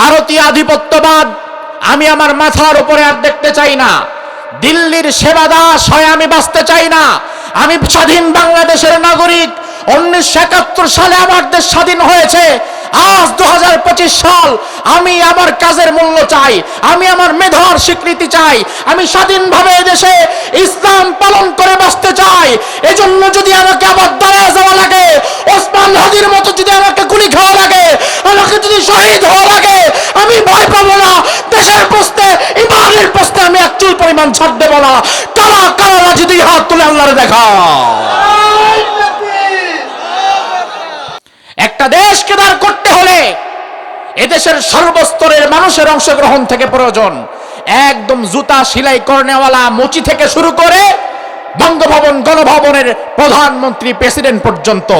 ভারতীয় আধিপত্যবাদ আমি আমার মাথার উপরে আর দেখতে চাই না। দিল্লির সেবা দাস হয়ে আমি বাঁচতে চাই না। আমি স্বাধীন বাংলাদেশের নাগরিক, উনিশশো একাত্তর সালে আমার দেশ স্বাধীন হয়েছে। আজ দু হাজার পঁচিশ সাল আমি আমার কাজের মূল্য চাই, আমি আমার মেধার স্বীকৃতি চাই, আমি স্বাধীনভাবে দেশে ইসলাম পালন করে বাঁচতে চাই। এজন্য যদি আমাকে আবার দাঁড়ায় যাওয়া লাগে, ওসমান হাদির মতো যদি আমাকে গুলি খাওয়া লাগে, আমাকে যদি শহীদ হওয়া লাগে, আমি ভয় পাবো না। দেশের প্রশ্নে, ইমানের প্রশ্নে আমি এক চুল পরিমাণ ছাড় দেবো না। কারা কারা যদি হাত তুলে আল্লাহরে দেখা। একটা দেশকে দাঁড় করতে হলে এদেশের সর্বস্তরের মানুষের অংশগ্রহণ থেকে প্রয়োজন। একদম জুতা সিলাই করনেওয়ালা মুচি থেকে শুরু করে বঙ্গভবন, গণভবনের প্রধানমন্ত্রী, প্রেসিডেন্ট পর্যন্ত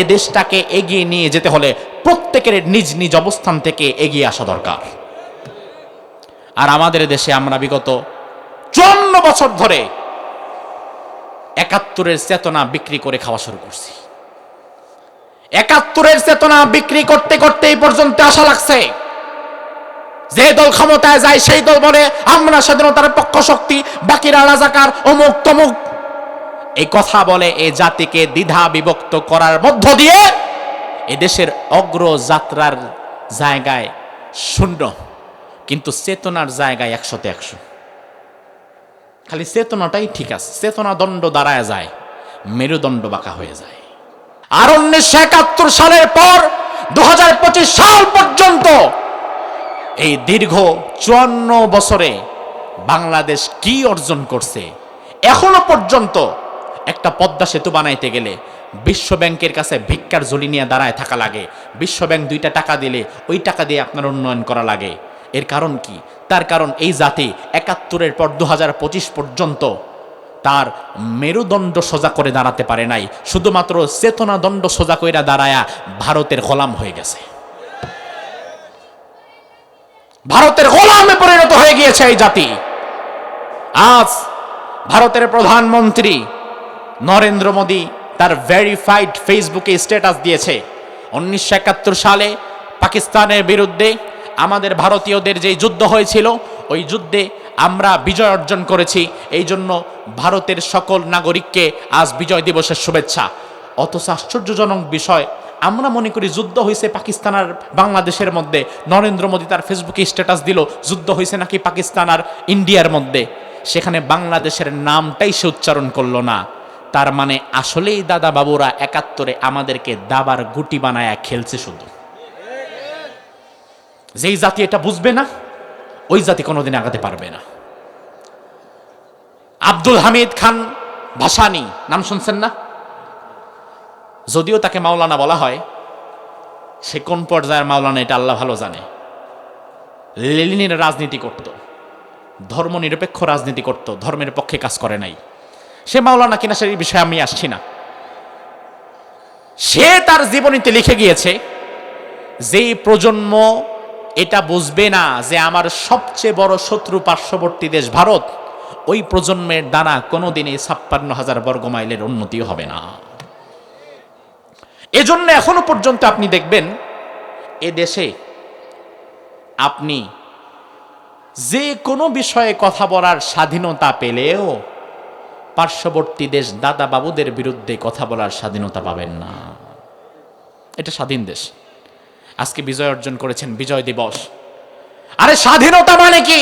এ দেশটাকে এগিয়ে নিয়ে যেতে হলে প্রত্যেকের নিজ নিজ অবস্থান থেকে এগিয়ে আসা দরকার। আর আমাদের দেশে আমরা বিগত চুয়ান্ন বছর ধরে একাত্তরের চেতনা বিক্রি করে খাওয়া শুরু করছি। একাত্তরের চেতনা বিক্রি করতে করতে এই পর্যন্ত আশা লাগছে। যে দল ক্ষমতায় যায়, সেই দল বলে, আমরা স্বাধীনতার পক্ষ শক্তি, বাকিরা রাজাকার, অমুক তমুক। এই কথা বলে এ জাতিকে দ্বিধা বিভক্ত করার মধ্য দিয়ে এদেশের অগ্রযাত্রার জায়গায় শূন্য, কিন্তু চেতনার জায়গায় একশোতে একশো। খালি চেতনাটাই ঠিক আছে। চেতনা দণ্ড দাঁড়ায় যায়, মেরুদণ্ড বাঁকা হয়ে যায়। আর উনিশশো একাত্তর সালের পর দুহাজার পঁচিশ সাল পর্যন্ত এই দীর্ঘ চুয়ান্ন বছরে বাংলাদেশ কি অর্জন করছে? এখনও পর্যন্ত একটা পদ্মা সেতু বানাইতে গেলে বিশ্ব ব্যাংকের কাছে ভিক্ষার ঝুলি নিয়ে দাঁড়ায় থাকা লাগে। বিশ্ব ব্যাংক দুইটা টাকা দিলে ওই টাকা দিয়ে আপনার উন্নয়ন করা লাগে। এর কারণ কি? তার কারণ এই জাতি একাত্তরের পর দু হাজার পঁচিশ পর্যন্ত তার মেরুদণ্ড সোজা করে দাঁড়াতে পারে নাই। শুধুমাত্র চেতনা দণ্ড সোজা কইরা দাঁড়ায়া ভারতের গোলাম হয়ে গেছে। ভারতের গোলামে পরিণত হয়ে গিয়েছে এই জাতি। আজ ভারতের প্রধানমন্ত্রী নরেন্দ্র মোদী তার ভেরিফাইড ফেসবুকে স্ট্যাটাস দিয়েছে। উনিশশো একাত্তর সালে পাকিস্তানের বিরুদ্ধে আমাদের ভারতীয়দের যে যুদ্ধ হয়েছিল, ওই যুদ্ধে আমরা বিজয় অর্জন করেছি। এই জন্য ভারতের সকল নাগরিককে আজ বিজয় দিবসের শুভেচ্ছা। অথচ আশ্চর্যজনক বিষয়, আমরা মনে করি যুদ্ধ হয়েছে পাকিস্তান আর বাংলাদেশের মধ্যে। নরেন্দ্র মোদী তার ফেসবুকে স্ট্যাটাস দিল, যুদ্ধ হয়েছে নাকি পাকিস্তান আর ইন্ডিয়ার মধ্যে। সেখানে বাংলাদেশের নামটাই সে উচ্চারণ করল না। তার মানে আসলেই দাদা বাবুরা একাত্তরে আমাদেরকে দাবার গুটি বানায়া খেলছে শুধু। যেই জাতি এটা বুঝবে না ওই জাতি কোনোদিন আগাতে পারবে না। আব্দুল হামিদ খান ভাসানি, নাম শুনছেন না? যদিও তাকে মাওলানা বলা হয়, সে কোন পর্যায়ের মাওলানা এটা আল্লাহ ভালো জানে। লেলিনের রাজনীতি করত ধর্ম নিরপেক্ষ রাজনীতি করত, ধর্মের পক্ষে কাজ করে নাই। সে মাওলানা কিনা সেই বিষয়ে আমি আসছি না। সে তার জীবনীতে লিখে গিয়েছে, যেই প্রজন্ম এটা বুঝবে না যে আমার সবচেয়ে বড় শত্রু পার্শ্ববর্তী দেশ ভারত। ওই প্রজন্মের দ্বারা কোনোদিনই ছাপ্পান্ন হাজার বর্গ মাইলের উন্নতি হবে না। এজন্য এখনও পর্যন্ত আপনি দেখবেন, এ দেশে আপনি যে কোনো বিষয়ে কথা বলার স্বাধীনতা পেলেও পার্শ্ববর্তী দেশ দাদা বাবুদের বিরুদ্ধে কথা বলার স্বাধীনতা পাবেন না। এটা স্বাধীন দেশ। আজকে বিজয় অর্জন করেছেন, বিজয় দিবস। আরে স্বাধীনতা মানে কি?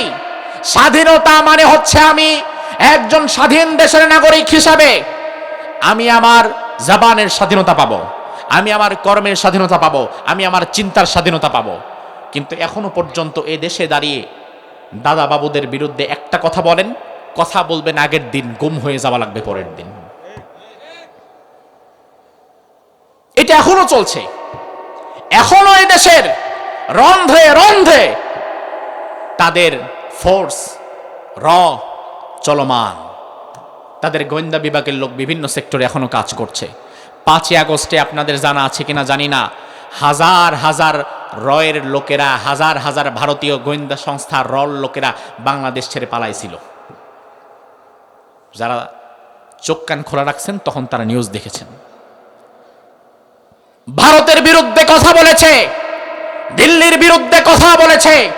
স্বাধীনতা মানে হচ্ছে আমি একজন স্বাধীন দেশের নাগরিক হিসাবে আমি আমার জবানের স্বাধীনতা পাবো, আমি আমার কর্মের স্বাধীনতা পাবো, আমি আমার চিন্তার স্বাধীনতা পাবো। কিন্তু এখনও পর্যন্ত এ দেশে দাঁড়িয়ে দাদা বাবুদের বিরুদ্ধে একটা কথা বলেন, কথা বলবেন আগের দিন, গুম হয়ে যাওয়া লাগবে পরের দিন। এটা এখনও চলছে। এখনও এই দেশের রন্ধ্রে রন্ধ্রে তাদের ফোর্স র চলমান। তাদের গোয়েন্দা বিভাগের লোক বিভিন্ন সেক্টরে এখনও কাজ করছে। পাঁচই আগস্টে আপনাদের জানা আছে কিনা জানি না। হাজার হাজার রয়ের লোকেরা, হাজার হাজার ভারতীয় গোয়েন্দা সংস্থার রল লোকেরা বাংলাদেশ ছেড়ে পালাইছিল। যারা চোখ কান খোলা রাখছেন, তখন তারা নিউজ দেখেছেন। ভারতের বিরুদ্ধে কথা বলেছে, দিল্লির বিরুদ্ধে কথা বলেছে,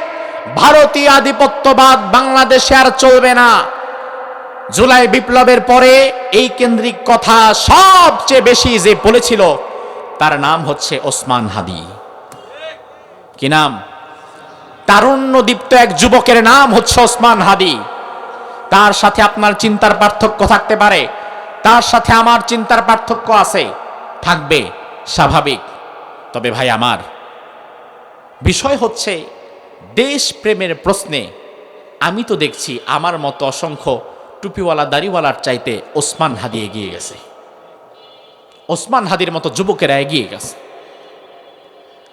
ভারতীয় আধিপত্যবাদ বাংলাদেশে আর চলবে না। জুলাই বিপ্লবের পরে এই কেন্দ্রিক কথা সবচেয়ে বেশি যে বলেছিল, তার নাম হচ্ছে ওসমান হাদি। কি নাম? তারুণ্যদীপ্ত এক যুবকের নাম হচ্ছে ওসমান হাদি। তার সাথে আপনার চিন্তার পার্থক্য থাকতে পারে, তার সাথে আমার চিন্তার পার্থক্য আছে, থাকবে। স্বাভাবিক। তবে ভাই আমার, বিষয় হচ্ছে দেশ প্রেমের প্রশ্নে আমি তো দেখছি আমার মতো অসংখ্য টুপিওয়ালা, দাড়িওয়ালার চাইতে ওসমান হাদি এগিয়ে গেছে। ওসমান হাদির মতো যুবকেরা এগিয়ে গেছে।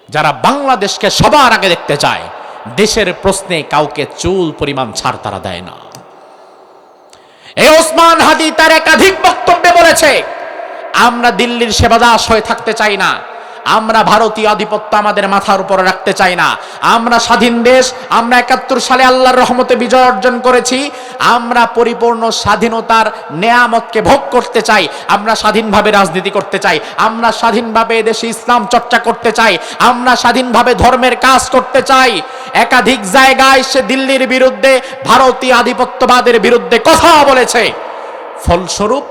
যারা বাংলাদেশকে সবার আগে দেখতে চায়, দেশের প্রশ্নে কাউকে চুল পরিমাণ ছাড় তারা দেয় না। এই ওসমান হাদি তার একাধিক বক্তব্যে বলেছে আমরা দিল্লির সেবাদাস হয়ে থাকতে চাই না। আমরা ভারতীয় আধিপত্য আমাদের মাথার উপরে রাখতে চাই না। আমরা স্বাধীন দেশ, আমরা একাত্তর সালে আল্লাহর রহমতে বিজয় অর্জন করেছি। আমরা পরিপূর্ণ স্বাধীনতার নেয়ামতকে ভোগ করতে চাই। আমরা স্বাধীনভাবে রাজনীতি করতে চাই। আমরা স্বাধীনভাবে দেশে ইসলাম চর্চা করতে চাই। আমরা স্বাধীনভাবে ধর্মের কাজ করতে চাই। একাধিক জায়গায় সে দিল্লির বিরুদ্ধে, ভারতীয় আধিপত্যবাদের বিরুদ্ধে কথা বলেছে। ফলস্বরূপ,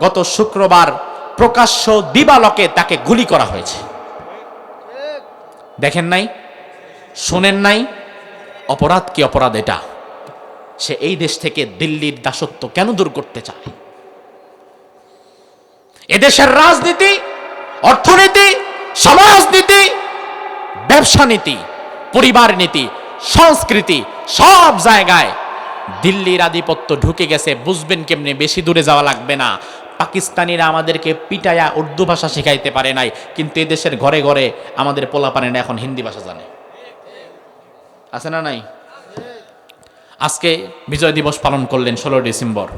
গত শুক্রবার প্রকাশ্য দিবালকে তাকে গুলি করা হয়েছে। দেখেন নাই? শোনেন নাই? অপরাধ কি অপরাধ এটা? সে এই দেশ থেকে দিল্লির দাসত্ব কেন দূর করতে চায়? এদেশের রাজনীতি, অর্থনীতি, সমাজনীতি, ব্যবসা নীতি, পরিবার নীতি, সংস্কৃতি, সব জায়গায় দিল্লির আধিপত্য ঢুকে গেছে। বুঝবেন কেমনে? বেশি দূরে যাওয়া লাগবে না। পাকিস্তানিরা আমাদেরকে পিটায়া উর্দু ভাষা শেখাইতে পারে নাই। কিন্তু এদেশের ঘরে ঘরে আমাদের পোলাপানেরা এখন হিন্দি ভাষা জানে। আছে না নাই? আজকে বিজয় দিবস পালন করলেন ষোলো ডিসেম্বর।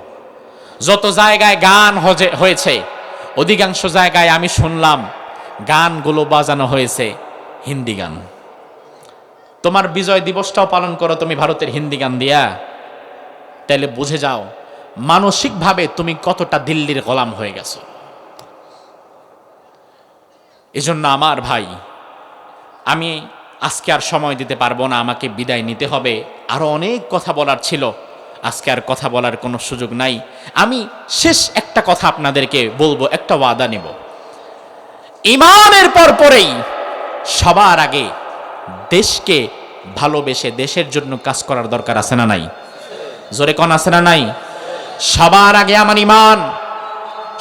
যত জায়গায় গান হয়েছে, অধিকাংশ জায়গায় আমি শুনলাম গানগুলো বাজানো হয়েছে হিন্দি গান। তোমার বিজয় দিবসটাও পালন করো তুমি ভারতের হিন্দি গান দিয়া। তাইলে বুঝে যাও মানসিকভাবে তুমি কতটা দিল্লির গোলাম হয়ে গেছো? এজন্য আমার ভাই, আমি আজকে আর সময় দিতে পারব না, আমাকে বিদায় নিতে হবে। আরও অনেক কথা বলার ছিল, আজকে আর কথা বলার কোনো সুযোগ নাই। আমি শেষ একটা কথা আপনাদেরকে বলব, একটা ওয়াদা নেব। ইমানের পর পরেই সবার আগে দেশকে ভালোবেসে দেশের জন্য কাজ করার দরকার আছে না নাই? জোরে কন, আছে না নাই? সবার আগে আমার ইমান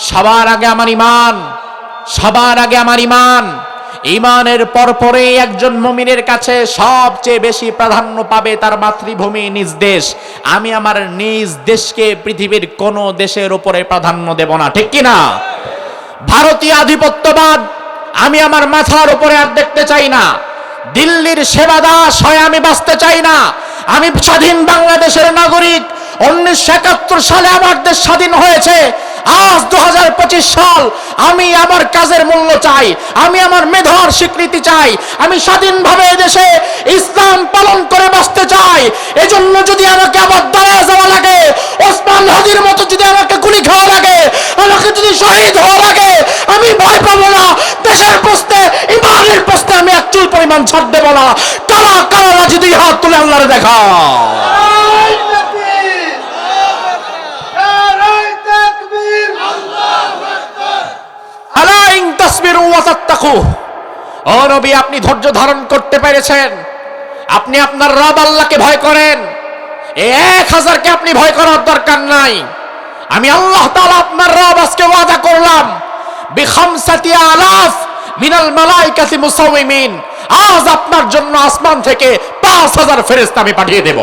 সবার আগে আমার ইমান সবার আগে আমার ইমান ইমানের পরপরে একজন মমিনের কাছে সবচেয়ে বেশি প্রাধান্য পাবে তার মাতৃভূমি নিজ দেশ। আমি আমার নিজ দেশকে, পৃথিবীর কোন দেশের উপরে প্রাধান্য দেব না, ঠিক কি না ভারতীয় আধিপত্যবাদ, আমি আমার মাথার উপরে আর দেখতে চাই না। দিল্লির সেবাদাস হয়ে আমি বাঁচতে চাই না। আমি স্বাধীন বাংলাদেশের নাগরিক উনিশশো একাত্তর সালে আমার দেশ স্বাধীন হয়েছে। আজ দু হাজার পঁচিশ সাল আমি আমার কাজের মূল্য চাই। আমি আমার মেধার স্বীকৃতি চাই। আমি স্বাধীনভাবে দেশে ইসলাম পালন করে বাঁচতে চাই। এজন্য যদি আমাকে আবার দাঁড়ায় যাওয়া লাগে, ওসমান হাদির মতো যদি আমাকে গুলি খাওয়া লাগে, আমাকে যদি শহীদ হওয়া লাগে, আমি ভয় পাবো না। দেশের প্রশ্নে, ইমানের প্রশ্নে আমি এক চুল পরিমাণ ছাড় দেবো না। কারা কারা যদি হাত তুলে আল্লাহরে দেখা নারাই তাকবীর নারাই তাকবীর আলাইন তাসবিরু ও নবী, আপনি ধৈর্য ধারণ করতে পেরেছেন। আপনি আপনার রব আল্লাহকে ভয় করেন। এক হাজারকে আপনি ভয় করার দরকার নাই। আমি আল্লাহ আপনার রব আজকে ওয়াদা করলাম। আলাফ মিনাল মালাইকাতি মুসাউমিন আজ আপনার জন্য আসমান থেকে পাঁচ হাজার ফেরেশতা আমি পাঠিয়ে দেব।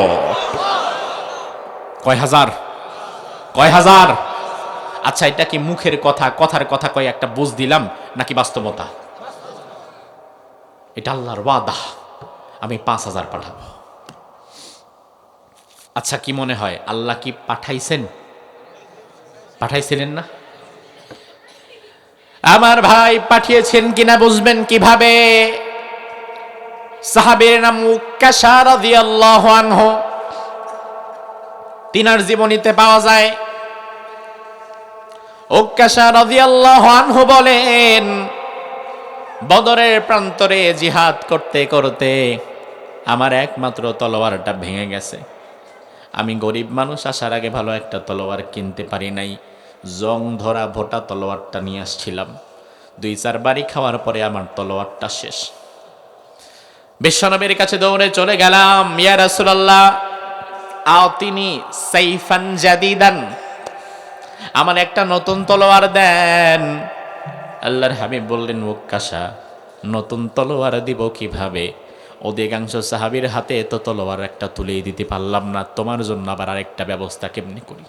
কয় হাজার? কয় হাজার? আচ্ছা এটা কি মুখের কথা, কথার কথা কয়ে একটা বুঝ দিলাম নাকি বাস্তবতা? এটা আল্লাহর ওয়াদা। আমি পাঁচ হাজার পাঠাবো। আচ্ছা কি মনে হয়, আল্লাহ কি পাঠাইছেন? পাঠাইছিলেন না? আমার ভাই পাঠিয়েছেন কিনা বুঝবেন কীভাবে? সাহাবের নাম উক্কাশা রাদিয়াল্লাহু আনহু। তিনার জীবনীতে পাওয়া যায় উক্কাশা রাদিয়াল্লাহু আনহু বলেন, বদরের প্রান্তরে জিহাদ করতে করতে আমার একমাত্র তলোয়ারটা ভেঙে গেছে। আমি গরিব মানুষ, আসার আগে ভালো একটা তলোয়ার কিনতে পারি নাই। জং ধরা ভোটা তলোয়ারটা নিয়ে আসছিলাম। দুই চার বাড়ি খাওয়ার পরে আমার তলোয়ারটা শেষ। বিশ্বনবীর কাছে দৌড়ে চলে গেলাম, ইয়া রাসূলুল্লাহ আও তিনি সাইফান জাদিদান। আমার একটা নতুন তলোয়ার দেন। আল্লাহর হাবিব বললেন মুক্কাশা নতুন তলোয়ার দিব কীভাবে? অধিকাংশ সাহাবীর হাতে তো তলোয়ার একটা তুলেই দিতে পারলাম না, তোমার জন্য আবার আরেকটা ব্যবস্থা কেমনি করি?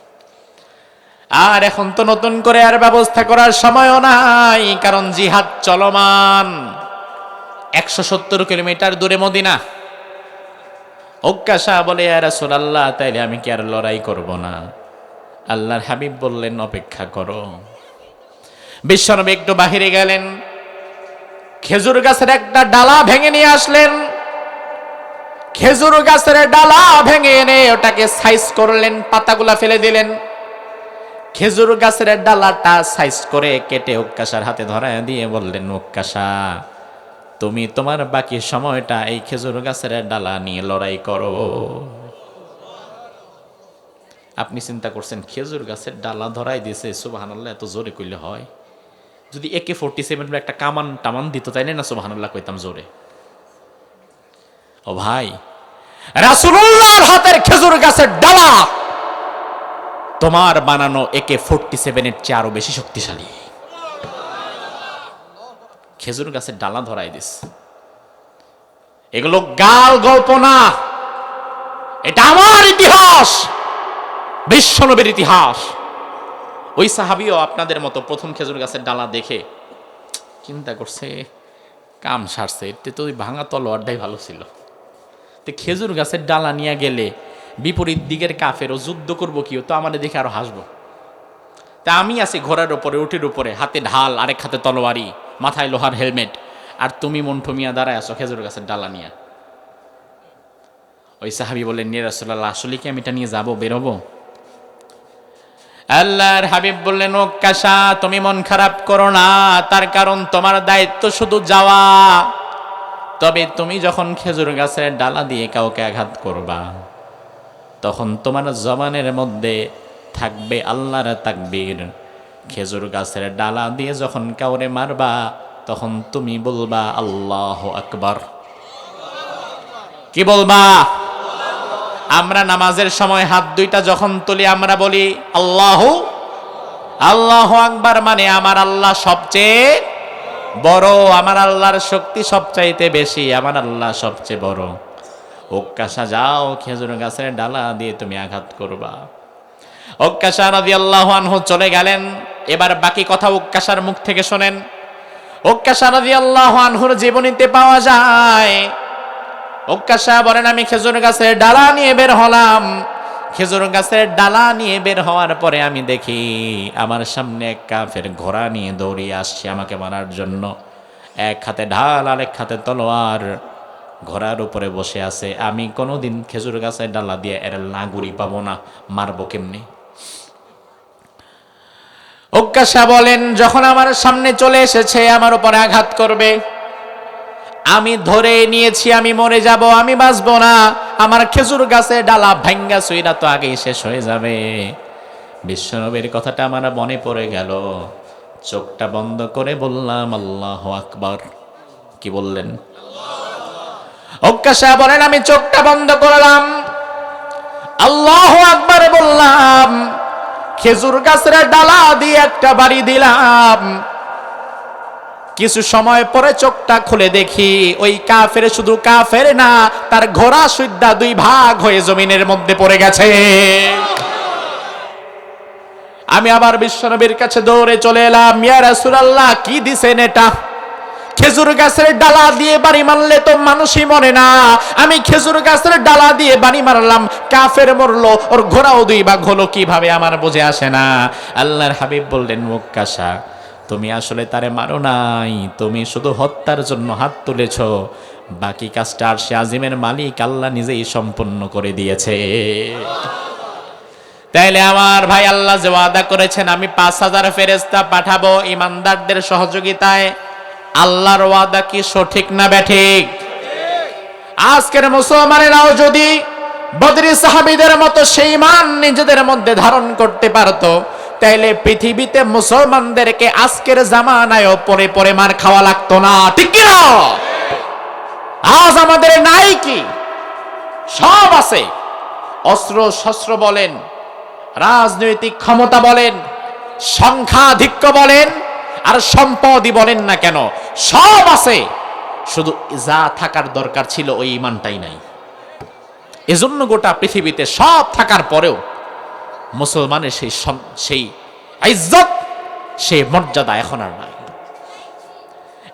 আর এখন তো নতুন করে আর ব্যবস্থা করার সময়ও নাই, কারণ জিহাদ চলমান। একশো সত্তর কিলোমিটার দূরে মদিনা। অক্কাশা বলে আর আল্লাহ তাইলে আমি কি আর লড়াই করব না? আল্লাহর হাবিব বললেন, অপেক্ষা করো। বিশ্বনবী একটু বাহিরে গেলেন। খেজুর গাছের একটা ডালা ভেঙে নিয়ে আসলেন। খেজুর গাছের ডালা ভেঙে এনে ওটাকে সাইজ করলেন, পাতাগুলা ফেলে দিলেন। খেজুর গাছের ডালাটা সাইজ করে কেটে অক্কাশার হাতে ধরায় দিয়ে বললেন অক্কাশা তুমি তোমার বাকি সময়টা এই খেজুর গাছের ডালা নিয়ে লড়াই করো। আপনি চিন্তা করছেন, খেজুর গাছের ডালা ধরাই দিয়েছে, সুবাহানাল্লাহ, এত জোরে কইলে হয়? যদি একে ফোরটি সেভেন একটা কামান টামান দিত তাইলে না সুবাহানাল্লাহ, কইতাম জোরে? ও ভাই, রাসূলুল্লাহর হাতের খেজুর গাছের ডালা! তোমার বানানো একে ফোরটি সেভেনের চেয়ে আরও বেশি শক্তিশালী। খেজুর গাছের ডালা ধরাই দিস। এগুলো গাল গল্প না। এটা আমার ইতিহাস! বিশ্বনবীর ইতিহাস। ওই সাহাবিও আপনাদের মতো প্রথম খেজুর গাছের ডালা দেখে চিন্তা করছে, কাম সারছে। এতে তো ওই ভাঙা তলোয়ারটাই ভালো ছিল। তো খেজুর গাছের ডালা নিয়ে গেলে বিপরীত দিকের কাফেরও যুদ্ধ করব কি, ও তো আমাদের দেখে আরও হাসবো। তা আমি আছি ঘোড়ার উপরে, উটির উপরে, হাতে ঢাল, আরেক হাতে তলোয়ারি, মাথায় লোহার হেলমেট। আর তুমি মন্ঠু মিয়া দাঁড়ায় আসো খেজুর গাছের ডালা নিয়ে। ওই সাহাবি বললেন নিয়ে রাসুল্লাহ আসলে কি আমি এটা নিয়ে যাব, বেরোবো? আল্লাহর হাবিব বললেন, ও কাশা, তুমি মন খারাপ করো না। তার কারণ তোমার দায়িত্ব শুধু যাওয়া। তবে তুমি যখন খেজুর গাছের ডালা দিয়ে কাউকে আঘাত করবা, তখন তোমার জবানের মধ্যে থাকবে আল্লাহর তাকবীর। খেজুর গাছের ডালা দিয়ে যখন কাউরে মারবা, তখন তুমি বলবা, আল্লাহ আকবর। কি বলবা? আমরা নামাজের সময় হাত দুইটা যখন তুলি, আমরা বলি, আল্লাহ আল্লাহ আকবার মানে আমার আল্লাহ সবচেয়ে বড়, আমার আল্লাহর শক্তি সবচাইতে বেশি, আমার আল্লাহ সবচেয়ে বড়। ওকাশা যাও খেজুর গাছের ডালা দিয়ে তুমি আঘাত করবা। ওকাশা রাদি আল্লাহ আনহু চলে গেলেন। এবার বাকি কথা ওকাশার মুখ থেকে শোনেন। ওকাশা রাদি আল্লাহ আনহুর জীবনীতে পাওয়া যায় ওকাশা বলেন, আমি খেজুর গাছের ডালা নিয়ে বের হলাম। খেজুর গাছের ডালা নিয়ে বের হওয়ার পরে আমি দেখি আমার সামনে এক কাফের ঘোড়া নিয়ে দৌড়িয়ে আসছে আমাকে মারার জন্য। এক হাতে ঢাল আর এক হাতে তলোয়ার। ঘোড়ার উপরে বসে আছে। আমি কোনোদিন খেজুর গাছের ডালা দিয়ে এর লাগুড়ি পাবো না, মারবো কেমনি? অজ্ঞাসা বলেন, যখন আমার সামনে চলে এসেছে, আমার উপরে আঘাত করবে। আমি ধরে নিয়েছি, আমি মরে যাব, আমি বাঁচবো না। আমার খেজুর গাছে ডালা ভাঙ্গা সুইরা তো আগেই শেষ হয়ে যাবে। বিশ্বনবীর কথাটা আমার মনে পড়ে গেল। চোখটা বন্ধ করে বললাম, আল্লাহ আকবার। কি বললেন? অজ্ঞাসা বলেন, আমি চোখটা বন্ধ করলাম। আল্লাহ আকবার বললাম। খেজুর গাছের ডালা দিয়ে একটা বাড়ি দিলাম। কিছু সময় পরে চোখটা খুলে দেখি, ওই কাফের শুধু কাফের না, তার ঘোড়া সুদ্ধা দুই ভাগ হয়ে জমিনের মধ্যে পড়ে গেছে। আমি আবার বিশ্বনবীর কাছে দৌড়ে চলে এলাম কি দিছেন এটা? খেজুর গাছের ডালা দিয়ে বাড়ি মারলে তো মানুষই মরে না। আমি খেজুর গাছের ডালা দিয়ে বাড়ি মারলাম, কাফের মরলো, ওর ঘোড়াও দুই ভাগ হলো, কীভাবে আমার বুঝে আসে না? আল্লাহর হাবিব বললেন, মুক্কাশা তুমি আসলে তারে মারো নাই, তুমি শুধু হত্যার জন্য হাত তুলেছ। বাকি কাজটা আর সে আজিমের মালিক আল্লাহ নিজেই সম্পন্ন করে দিয়েছে। তাইলে আমার ভাই আল্লাহ যে ওয়াদা করেছেন, আমি পাঁচ হাজার ফেরেস্তা পাঠাবো ইমানদারদের সহযোগিতায়। আল্লাহর ওয়াদা কি সঠিক না ব্যাঠিক? আজকের মুসলমানেরাও যদি বদরি সাহাবিদের মতো সেই মান নিজেদের মধ্যে ধারণ করতে পারতো তাইলে পৃথিবীতে মুসলমানদেরকে আজকের জামানায়ও পরে পরে মার খাওয়া লাগতো না। ঠিক কি না আজ আমাদের নাই কি? সব আছে। অস্ত্র শস্ত্র বলেন, রাজনৈতিক ক্ষমতা বলেন সংখ্যাধিক্য বলেন, আর সম্পদই বলেন না কেন, সব আছে। শুধু যা থাকার দরকার ছিল ওই ইমানটাই নাই। এজন্য গোটা পৃথিবীতে সব থাকার পরেও মুসলমানের সেই সেই ইজ্জত, সেই মর্যাদা এখন আর নাই।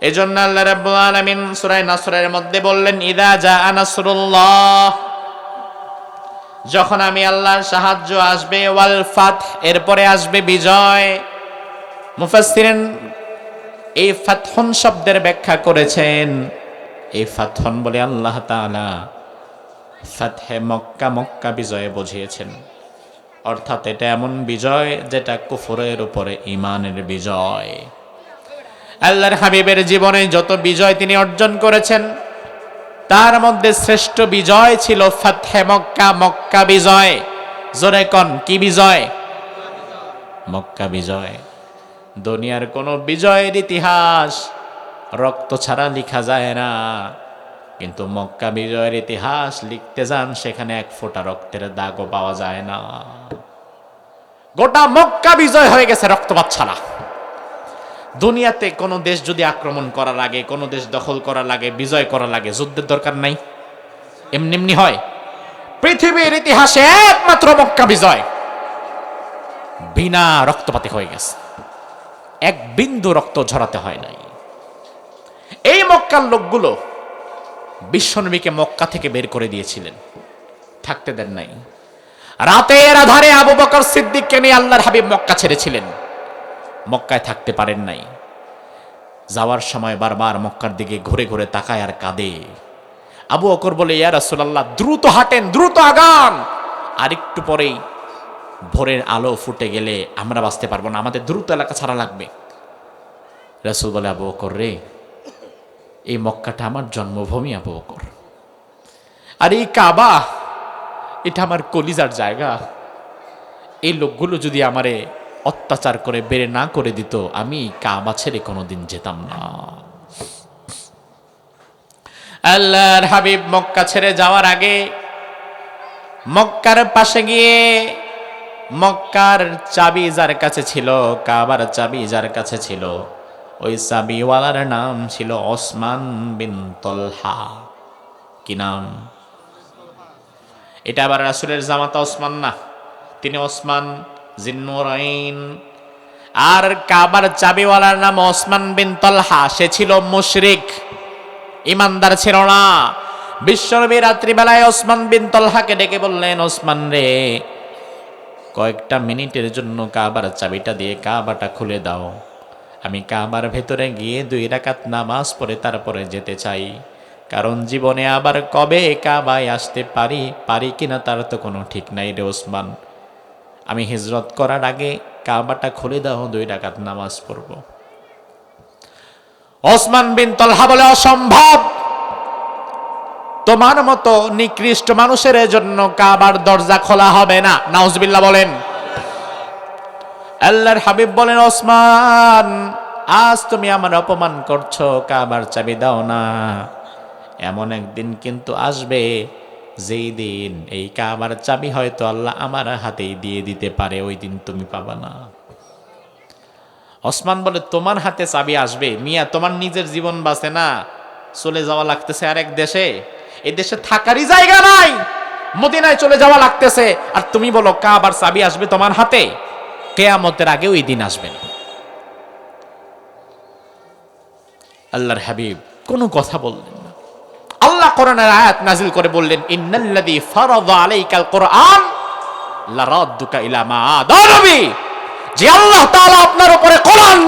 এজন্য আল্লাহ রাব্বুল আলামিন সূরা নাসরের মধ্যে বললেন, ইদা জা নাসরুল্লাহ। যখন আমি আল্লাহর সাহায্য আসবে, ওয়াল ফাত এরপরে আসবে বিজয়। মুফাসসিরিন এই ফাতহন শব্দের ব্যাখ্যা করেছেন। এই ফাতহন বলে আল্লাহ তাআলা ফাতহে মক্কা মক্কা বিজয়ে বুঝিয়েছেন। অর্থাৎ এটা এমন বিজয় যেটা কুফরের উপরে ইমানের বিজয়। আল্লাহর হাবিবের জীবনে যত বিজয় তিনি অর্জন করেছেন, তার মধ্যে শ্রেষ্ঠ বিজয় ছিল ফাতহে মক্কা মক্কা বিজয়। জোরে কন, কি বিজয়? মক্কা বিজয়। দুনিয়ার কোনো বিজয়ের ইতিহাস রক্ত ছাড়া লেখা যায় না। কিন্তু মক্কা বিজয়ের ইতিহাস লিখতে যান, সেখানে এক ফোঁটা রক্তের দাগও পাওয়া যায় না। গোটা মক্কা বিজয় হয়ে গেছে রক্তপাত ছাড়া। দুনিয়াতে কোনো দেশ যদি আক্রমণ করা লাগে কোনো দেশ দখল করা লাগে বিজয় করা লাগে যুদ্ধের দরকার নাই। এমনি এমনি হয়। পৃথিবীর ইতিহাসে একমাত্র মক্কা বিজয়। বিনা রক্তপাতে হয়ে গেছে। এক বিন্দু রক্ত ঝরাতে হয় নাই। এই মক্কার লোকগুলো বিশ্বনবীকে মক্কা থেকে বের করে দিয়েছিলেন। থাকতে দেন নাই। রাতের আধারে আবু বকর সিদ্দিককে নিয়ে আল্লাহর হাবিব মক্কা ছেড়েছিলেন। মক্কায় থাকতে পারেন নাই। যাওয়ার সময় বারবার মক্কার দিকে ঘুরে ঘুরে তাকায় আর কাঁদে। আবু অকর বলে, ইয়া রাসূলুল্লাহ, দ্রুত হাঁটেন, দ্রুত আগান! আর একটু পরেই ভোরের আলো ফুটে গেলে আমরা বাঁচতে পারব না। আমাদের দ্রুত এলাকা ছাড়া লাগবে। রাসূল বলে, আবু অকর রে এই মক্কাটা আমার জন্মভূমি, আবু অকর আর এই কাবা, এটা আমার কলিজার জায়গা। এই লোকগুলো যদি আমারে অত্যাচার করে, বেড়ে না করে দিত, আমি কাবা ছেড়ে কোনোদিন যেতাম না। আল্লাহর হাবিব মক্কা ছেড়ে যাওয়ার আগে মক্কার পাশে গিয়ে মক্কার চাবি যার কাছে ছিল, কাবার চাবি যার কাছে ছিল ওই চাবিওয়ালার নাম ছিল ওসমান বিন তলহা। কি নাম? এটা আবার রাসুলের জামাতা ওসমান না, তিনি ওসমান জিন্নুরাইন। আর কাবার চাবিওয়ালার নাম ওসমান বিন তলহা, সে ছিল মুশরিক, ইমানদার ছিল না। বিশ্বনবী রাত্রিবেলায় ওসমান বিন তলহাকে ডেকে বললেন, ওসমান রে, কয়েকটা মিনিটের জন্য কাবার চাবিটা দিয়ে কাবাটা খুলে দাও। আমি কাবার ভেতরে গিয়ে দুই রাকাত নামাজ পড়ে তারপরে যেতে চাই। কারণ জীবনে আবার কবে কাবায় আসতে পারি পারি কিনা তার তো কোনো ঠিক নাই রে ওসমান। আমি হিজরত করার আগে কাবাটা খুলে দাও, দুই রাকাত নামাজ পড়ব। ওসমান বিন তলহা বলে, অসম্ভব! তোমার মতো নিকৃষ্ট মানুষের জন্য কাবার দরজা খোলা হবে না। নাউজবিল্লাহ বলেন। আল্লাহর হাবিব বলেন, ওসমান, আজ তুমি আমার অপমান করছ, কাবার চাবি দাও না। এমন একদিন কিন্তু আসবে, যেই দিন এই কাবার চাবি হয়তো আল্লাহ আমার হাতেই দিয়ে দিতে পারে, ওই দিন তুমি পাবা না। ওসমান বলে, তোমার হাতে চাবি আসবে? মিয়া, তোমার নিজের জীবন বাঁচে না। চলে যাওয়া লাগতেছে আরেক দেশে। এই দেশে থাকারই জায়গা নাই। মদিনায় চলে যাওয়া লাগতেছে। আর তুমি বলো, কাবার চাবি আসবে তোমার হাতে? কেয়ামতের আগে ওই দিন আসবে না। আল্লাহর হাবিব কোনো কথা বললেন না। আল্লাহ আয়াত নাজিল করে বললেন কোরআন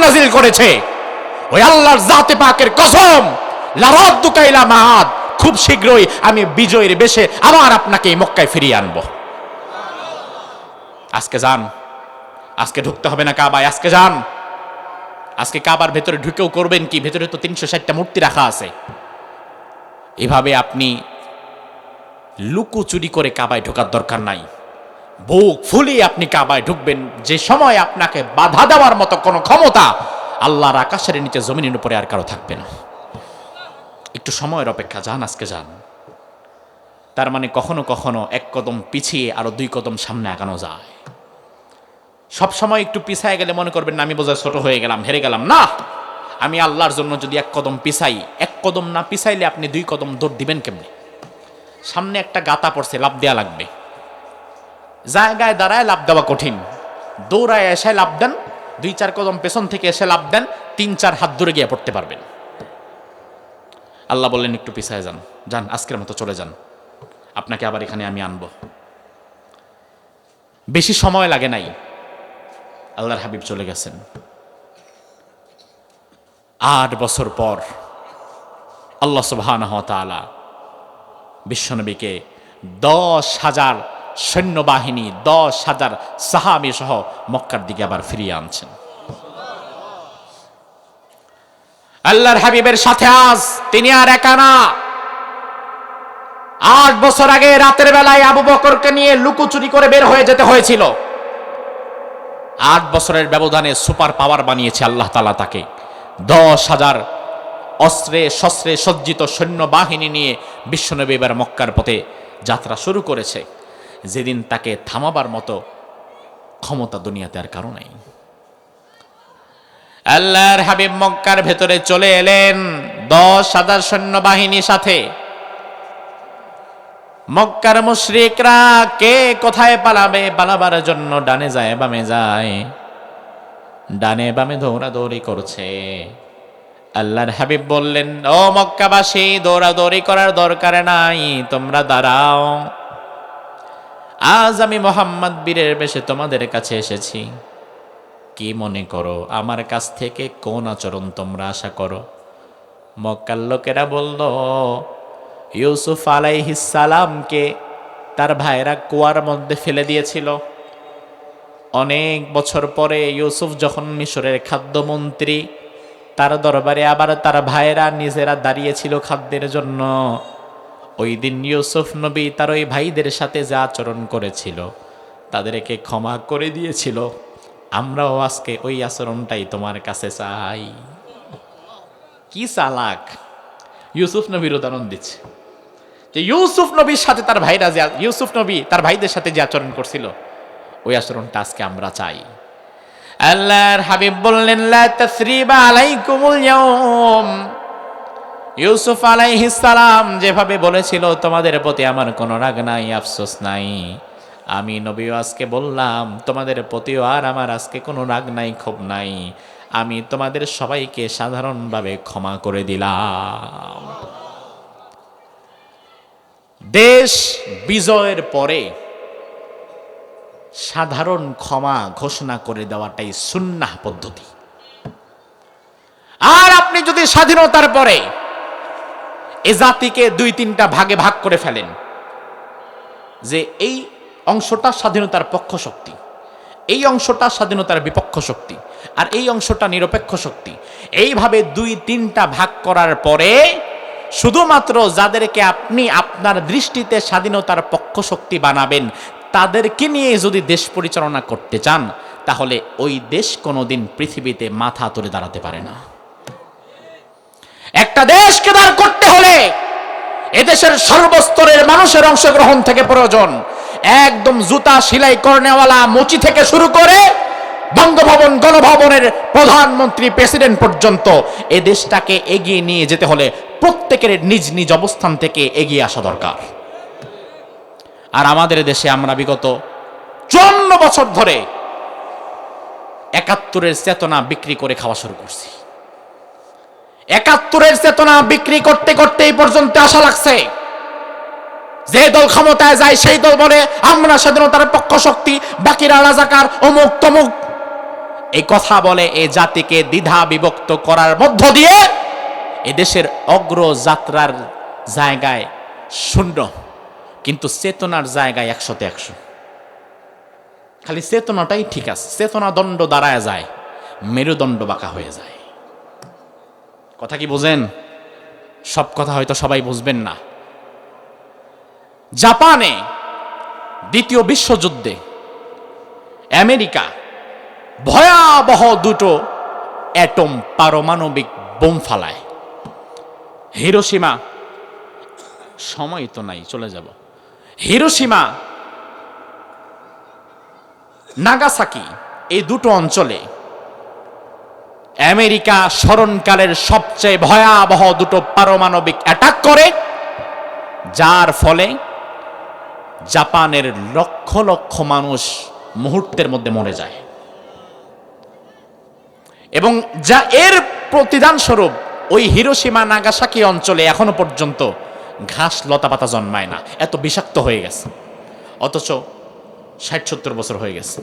খুব শীঘ্রই আমি বিজয়ের বেশে আবার আপনাকে মক্কায় ফিরিয়ে আনব। আজকে যান। আজকে ঢুকতে হবে না কাবায়, আজকে যান। আজকে কাবার ভেতরে ঢুকেও করবেন কি? ভেতরে তো তিনশো ষাটটা মূর্তি রাখা আছে। এভাবে আপনি লুকু চুরি করে কাবায় ঢোকার দরকার নাই। বুক ফুলিয়ে আপনি কাবায় ঢুকবেন। যে সময় আপনাকে বাধা দেওয়ার মতো কোনো ক্ষমতা আল্লাহর আকাশের নিচে জমিনের উপরে আর কারও থাকবে না। একটু সময়ের অপেক্ষা, যান, আজকে যান। তার মানে কখনো কখনো এক কদম পিছিয়ে আরও দুই কদম সামনে আগানো যায়। সব সময় একটু পিছায় গেলে মনে করবেন না, আমি বোঝা ছোট হয়ে গেলাম, হেরে গেলাম। না! আমি আল্লাহর জন্য যদি এক কদম পিছাই, এক কদম না পিছাইলে আপনি দুই কদম দৌড় দিবেন কেমনি? সামনে একটা গাতা পড়ছে লাভ দেওয়া লাগবে। জায়গায় দাঁড়ায় লাভ দেওয়া কঠিন। দৌড়ায় এসে লাভ দেন, দুই চার কদম পেছন থেকে এসে লাভ দেন, তিন চার হাত দূরে গিয়ে পড়তে পারবেন। আল্লাহ বললেন, একটু পিছায় যান যান, আজকের মতো চলে যান। আপনাকে আবার এখানে আমি আনব। বেশি সময় লাগে নাই। আল্লাহর হাবিব চলে গেছেন। আট বছর পর আল্লাহ সুবহানাহু ওয়া বিশ্বনবীকে দশ হাজার সৈন্যবাহিনী, দশ হাজার সাহাবি সহ মক্কার দিকে আবার ফিরিয়ে আনছেন। আল্লাহর হাবিবের সাথে আজ তিনি আর একা না। আট বছর আগে রাতের বেলায় আবু বকরকে নিয়ে লুকোচুরি করে বের হয়ে যেতে হয়েছিল। আট বছরের ব্যবধানে সুপার পাওয়ার বানিয়েছে আল্লাহ তালা তাকে। দশ হাজার অস্ত্রে শস্ত্রে সজ্জিত সৈন্য বাহিনী নিয়ে বিশ্বনবী এবার মক্কার পথে যাত্রা শুরু করেছে। যেদিন তাকে থামাবার মতো ক্ষমতা দুনিয়াতে আর কারও নাই। আল্লাহর হাবিব মক্কার ভেতরে চলে এলেন। দশ হাজার সৈন্যবাহিনীর সাথে মক্কার মুশরিকরা কে কোথায় পালাবে, পালাবার জন্য ডানে যায়, বামে যায়? ডানে বামে দৌড়াদৌড়ি করছে। আল্লাহর হাবিব বললেন, ও মক্কাবাসী, দৌড়াদৌড়ি করার দরকার নাই, তোমরা দাঁড়াও। আজ আমি মোহাম্মদ বীরের বেশে তোমাদের কাছে এসেছি। কি মনে করো, আমার কাছ থেকে কোন আচরণ তোমরা আশা করো? মক্কার লোকেরা বলল ইউসুফ আলাইহিসালামকে তার ভাইরা কুয়ার মধ্যে ফেলে দিয়েছিল। অনেক বছর পরে ইউসুফ যখন মিশরের খাদ্যমন্ত্রী, তার দরবারে আবার তার ভাইরা নিজেরা দাঁড়িয়েছিল খাদ্যের জন্য। ওই দিন ইউসুফ নবী তার ওই ভাইদের সাথে যা আচরণ করেছিল, তাদেরকে ক্ষমা করে দিয়েছিল। আমরাও আজকে ওই আচরণটাই তোমার কাছে চাই। কি চালাক? ইউসুফ নবীর উদাহরণ দিচ্ছে। যে ইউসুফ নবীর সাথে তার ভাইরা যে ইউসুফ নবী তার ভাইদের সাথে যে আচরণ করছিল, ওই আচরণটা আজকে আমরা চাই। আল্লাহর হাবিব বললেন ইউসুফ আলাইহিস সালাম যেভাবে বলেছিল, তোমাদের প্রতি আমার কোনো রাগ নাই, আফসোস নাই। আমি নবীও আজকে বললাম, তোমাদের প্রতিও আর আমার আজকে কোনো রাগ নাই, ক্ষোভ নাই। আমি তোমাদের সবাইকে সাধারণভাবে ক্ষমা করে দিলাম। দেশ বিজয়ের পরে সাধারণ ক্ষমা ঘোষণা করে দেওয়াটাই সুন্নাহ পদ্ধতি। আর আপনি যদি স্বাধীনতার পরে এ জাতিকে দুই তিনটা ভাগে ভাগ করে ফেলেন, যে এই অংশটা স্বাধীনতার পক্ষ শক্তি, এই অংশটা স্বাধীনতার বিপক্ষ শক্তি আর এই অংশটা নিরপেক্ষ শক্তি। এইভাবে দুই, তিনটা ভাগ করার পরে শুধুমাত্র যাদেরকে আপনি আপনার দৃষ্টিতে স্বাধীনতার পক্ষ শক্তি বানাবেন, তাদেরকে নিয়ে যদি দেশ পরিচালনা করতে চান, তাহলে ওই দেশ কোনোদিন পৃথিবীতে মাথা তুলে দাঁড়াতে পারে না। একটা দেশকে দাঁড় করতে হলে এদেশের সর্বস্তরের মানুষের অংশগ্রহণ থেকে প্রয়োজন। একদম জুতা সেলাই করনেওয়ালা, মুচি থেকে শুরু করে বঙ্গভবন গণভবনের প্রধানমন্ত্রী প্রেসিডেন্ট পর্যন্ত এ দেশটাকে এগিয়ে নিয়ে যেতে হলে প্রত্যেকের নিজ নিজ অবস্থান থেকে এগিয়ে আসা দরকার। আর আমাদের দেশে আমরা বিগত চুয়ান্ন বছর ধরে একাত্তরের চেতনা বিক্রি করে খাওয়া শুরু করছি। একাত্তরের চেতনা বিক্রি করতে করতে এই পর্যন্ত আসা লাগছে যে দল ক্ষমতায় যায়, সেই দল বলে আমরা স্বাধীনতার পক্ষ শক্তি, বাকিরা রাজাকার, অমুক তমুক এই কথা বলে এ জাতিকে দ্বিধা বিভক্ত করার মধ্য দিয়ে এ এদেশের অগ্রযাত্রার জায়গায় শূন্য, কিন্তু চেতনার জায়গায় একশোতে একশো। খালি চেতনাটাই ঠিক আছে, চেতনা দণ্ড দাঁড়ায় যায়, মেরুদণ্ড বাঁকা হয়ে যায়। কথা কি বোঝেন? সব কথা হয়তো সবাই বুঝবেন না। জাপানে দ্বিতীয় বিশ্বযুদ্ধে আমেরিকা ভয়াবহ দুটো অ্যাটম পারমাণবিক বোম ফালায়। হিরোসীমা সময় তো নাই, চলে যাব। হিরোসীমা নাগাসাকি, এই দুটো অঞ্চলে আমেরিকা স্মরণকালের সবচেয়ে ভয়াবহ দুটো পারমাণবিক অ্যাটাক করে, যার ফলে জাপানের লক্ষ লক্ষ মানুষ মুহূর্তের মধ্যে মরে যায়। এবং যা এর প্রতিদান স্বরূপ, ওই হিরোসীমা নাগাসাকি অঞ্চলে এখনও পর্যন্ত ঘাস লতাপাতা জন্মায় না। এত বিষাক্ত হয়ে গেছে। অথচ ষাট সত্তর বছর হয়ে গেছে।